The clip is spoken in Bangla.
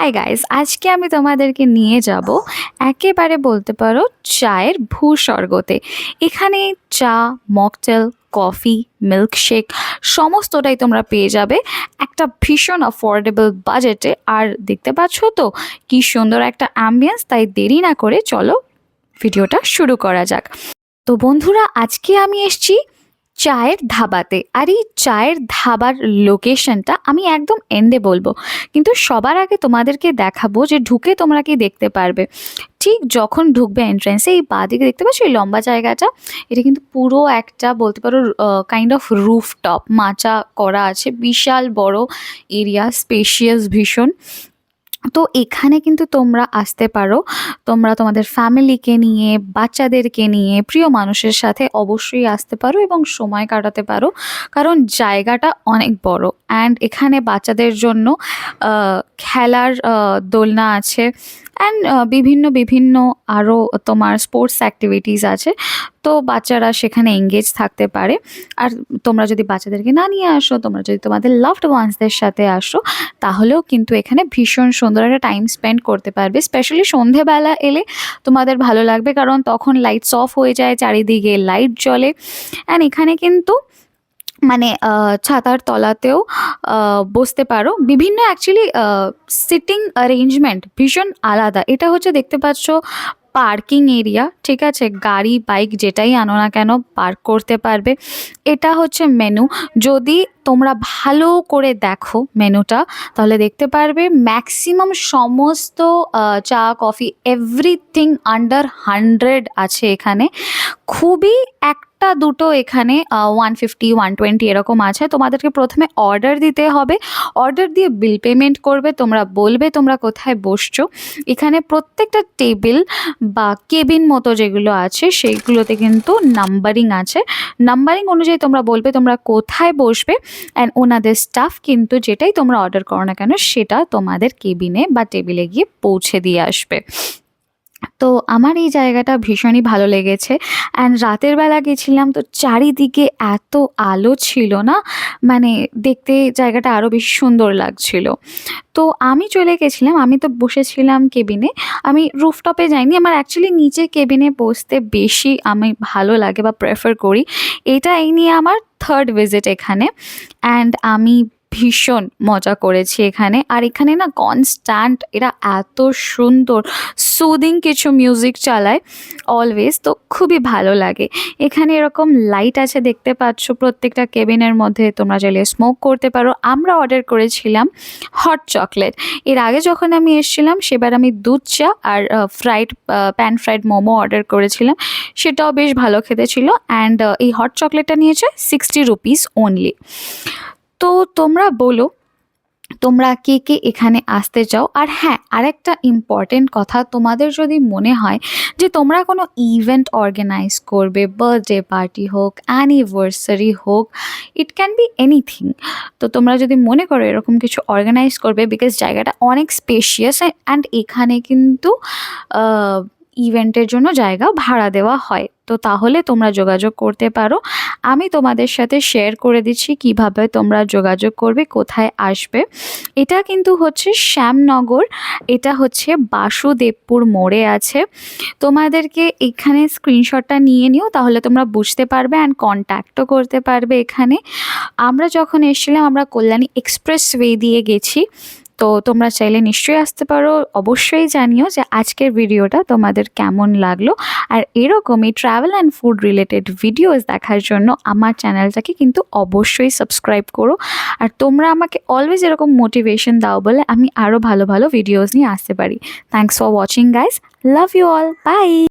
হাই গাইস আজকে আমি তোমাদেরকে নিয়ে যাব একেবারে বলতে পারো চায়ের ভূস্বর্গতে। এখানে চা, মকটেল, কফি, মিল্কশেক সমস্তটাই তোমরা পেয়ে যাবে। একটা ভীষণ অ্যাফোর্ডেবল বাজেটে আর দেখতে পাচ্ছ তো, কি সুন্দর একটা অ্যাম্বিয়েন্স তাই দেরি না করে চলো ভিডিওটা শুরু করা যাক। তো বন্ধুরা, আজকে আমি এসেছি চায়ের ধাবাতে। আর এই চায়ের ধাবার লোকেশনটা আমি একদম এন্ডে বলব। কিন্তু সবার আগে তোমাদেরকে দেখাবো যে ঢুকে তোমরা কি দেখতে পারবে। ঠিক যখন ঢুকবে এন্ট্রেন্সে এই বাঁদিকে দেখতে পাচ্ছ এই লম্বা জায়গাটা? এটা কিন্তু পুরো একটা বলতে পারো কাইন্ড অফ রুফ টপ মাচা করা আছে। বিশাল বড় এরিয়া স্পেশিয়াস ভীষণ। তো এখানে কিন্তু তোমরা আসতে পারো। তোমরা তোমাদের ফ্যামিলিকে নিয়ে, বাচ্চাদেরকে নিয়ে, প্রিয় মানুষের সাথে অবশ্যই আসতে পারো এবং সময় কাটাতে পারো। কারণ জায়গাটা অনেক বড় অ্যান্ড এখানে বাচ্চাদের জন্য খেলার দোলনা আছে অ্যান্ড বিভিন্ন বিভিন্ন আরও তোমার স্পোর্টস অ্যাক্টিভিটিস আছে। তো বাচ্চারা সেখানে এঙ্গেজ থাকতে পারে। আর তোমরা যদি বাচ্চাদেরকে না নিয়ে আসো, তোমরা যদি তোমাদের লাভড ওয়ান্সদের সাথে আসো, তাহলেও কিন্তু এখানে ভীষণ সুন্দর একটা টাইম স্পেন্ড করতে পারবে। স্পেশালি সন্ধেবেলা এলে তোমাদের ভালো লাগবে, কারণ তখন লাইটস অফ হয়ে যায়, চারিদিকে লাইট জ্বলে। অ্যান্ড এখানে কিন্তু মানে ছাতার তলাতেও বসতে পারো। বিভিন্ন অ্যাকচুয়ালি সিটিং অ্যারেঞ্জমেন্ট ভীষণ আলাদা। এটা হচ্ছে দেখতে পাচ্ছ পার্কিং এরিয়া, ঠিক আছে? গাড়ি, বাইক যেটাই আনো না কেন পার্ক করতে পারবে। এটা হচ্ছে মেনু। যদি তোমরা ভালো করে দেখো মেনুটা, তাহলে দেখতে পারবে ম্যাক্সিমাম সমস্ত চা, কফি এভরিথিং আন্ডার হান্ড্রেড আছে এখানে। খুবই একটা দুটো এখানে ওয়ান ফিফটি ওয়ান টোয়েন্টি এরকম আছে। তোমাদেরকে প্রথমে অর্ডার দিতে হবে। অর্ডার দিয়ে বিল পেমেন্ট করবে, তোমরা বলবে তোমরা কোথায় বসছো। এখানে প্রত্যেকটা টেবিল বা কেবিন মতো যেগুলো আছে, সেইগুলোতে কিন্তু নাম্বারিং আছে। নাম্বারিং অনুযায়ী তোমরা বলবে তোমরা কোথায় বসবে অ্যান্ড ওনাদের স্টাফ কিন্তু যেটাই তোমরা অর্ডার করো না কেন, সেটা তোমাদের কেবিনে বা টেবিলে গিয়ে পৌঁছে দিয়ে আসবে। তো আমার এই জায়গাটা ভীষণই ভালো লেগেছে। অ্যান্ড রাতের বেলা গেছিলাম তো চারিদিকে এত আলো ছিল না মানে দেখতে জায়গাটা আরও বেশি সুন্দর লাগছিল। তো আমি চলে গেছিলাম, আমি তো বসেছিলাম কেবিনে, আমি রুফটপে যাইনি, আমার অ্যাকচুয়ালি নিচে কেবিনে বসতে বেশি আমি ভালো লাগে বা প্রেফার করি। এটা এই নিয়ে আমার থার্ড ভিজিট এখানে। অ্যান্ড আমি ভীষণ মজা করেছি এখানে। আর এখানে না কনস্ট্যান্ট এরা এত সুন্দর সুদিং কিছু মিউজিক চালায় অলওয়েজ তো খুবই ভালো লাগে। এখানে এরকম লাইট আছে দেখতে পাচ্ছ, প্রত্যেকটা কেবিনের মধ্যে তোমরা চাইলে স্মোক করতে পারো। আমরা অর্ডার করেছিলাম হট চকলেট এর আগে যখন আমি এসেছিলাম, সেবার আমি দুধ চা আর fried pan fried momo order করেছিলাম। সেটাও বেশ ভালো খেতে ছিল অ্যান্ড এই হট চকলেটটা নিয়েছে সিক্সটি রুপিস অনলি তো তোমরা বলো তোমরা কে কে এখানে আসতে চাও? আর হ্যাঁ আরেকটা ইম্পর্টেন্ট কথা তোমাদের যদি মনে হয় যে তোমরা কোনো ইভেন্ট অর্গানাইজ করবে বার্থডে পার্টি হোক অ্যানিভার্সারি হোক ইট ক্যান বি এনিথিং তো তোমরা যদি মনে করো এরকম কিছু অর্গানাইজ করবে বিকজ জায়গাটা অনেক স্পেশিয়াস অ্যান্ড এখানে কিন্তু ইভেন্টের জন্য জায়গা ভাড়া দেওয়া হয়। তো তাহলে তোমরা যোগাযোগ করতে পারো। আমি তোমাদের সাথে শেয়ার করে দিচ্ছি কীভাবে তোমরা যোগাযোগ করবে, কোথায় আসবে। এটা কিন্তু হচ্ছে শ্যামনগর, এটা হচ্ছে বাসুদেবপুর মোড়ে আছে। তোমাদেরকে এখানে স্ক্রিনশটটা নিয়ে নিও, তাহলে তোমরা বুঝতে পারবে অ্যান্ড কন্ট্যাক্টও করতে পারবে এখানে। আমরা যখন এসেছিলাম, আমরা কল্যাণী এক্সপ্রেস ওয়ে দিয়ে গেছি। তো তোমরা চাইলে নিশ্চয়ই আসতে পারো। অবশ্যই জানিও যে আজকের ভিডিওটা তোমাদের কেমন লাগল। আর এরকমই travel and food related videos দেখার জন্য আমার চ্যানেলটাকে কিন্তু অবশ্যই সাবস্ক্রাইব করো। আর তোমরা আমাকে অলওয়েজ এরকম মোটিভেশন দাও বলে আমি আরও ভালো ভালো ভিডিওস নিয়ে আসতে পারি। Thanks for watching guys love you all bye